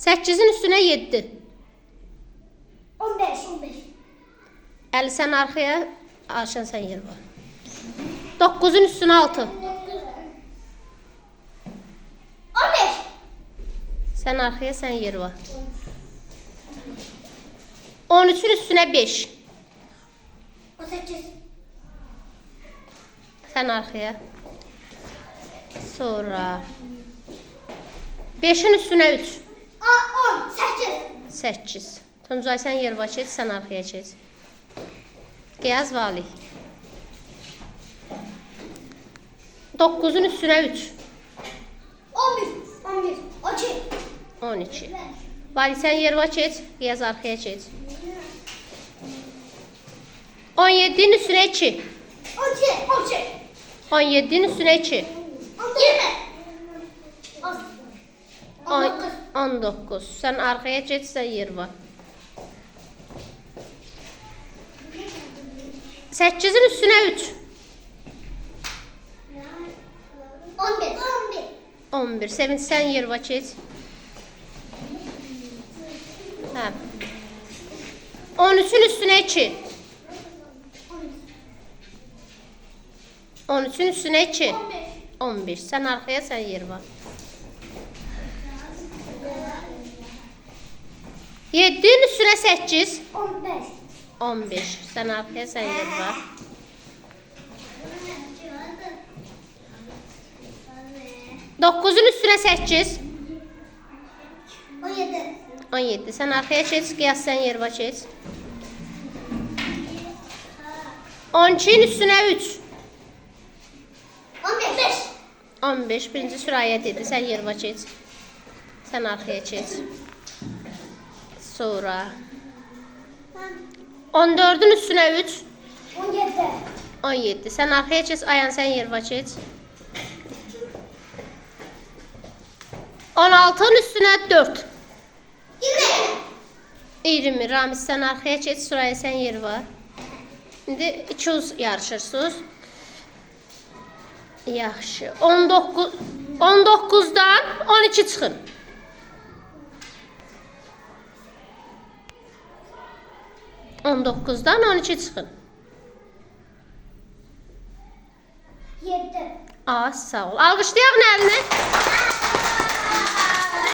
8-in üstünə 7. 15. 15. Əli sən arxaya, Ayşən sən yer var. 9-un üstünə 6. 15. Sən arxaya, sən yer var. 13-ün üstünə 5. 18. Sən arxaya. Sonra 5-in üstünə 3. A 10. 8. 8. Tuncay sən yer var, keç, sən arxaya keç. Qiyaz Valih. 9-un üstünə 3. 11. 11. 12. 12. Valih sən yer var, keç, Qiyaz arxaya keç. 17-nin üstünə 2. 12. 12. 17-nin üstünə 2. 20. 19. Sen arkaya geç sen 20. 8'in üstüne 3. 11. 11. 11. Sevinç sen 20 geç. Ha. 13'ün üstüne 2. 13'ün üstüne 2. 15. 15. Sen arkaya sen 20. 7-nin üstünə 8. 15. 15. Sən arxaya, sən yer var. 9-un üstünə 8. 17. 17. Sən arxaya keç, qiyas sən yer var keç. 12-nin üstünə 3. 15. 15. Birinci süraya dedi. Sən yer var keç. Sən arxaya keç. Sonra 14-ün üstünə 3. 17. 17. Sən arxaya keç, ayan sən yer var keç. 16-nın üstünə 4. 20. 20. Ramiz sən arxaya keç, Suraya sən yer var. İndi ikiniz yarışırsınız. Yaxşı. 19 19-dan 12 çıxın. On dokuzdan on iki çıxın. 7. Az sağ ol. Alqışlayaq Nəlinə.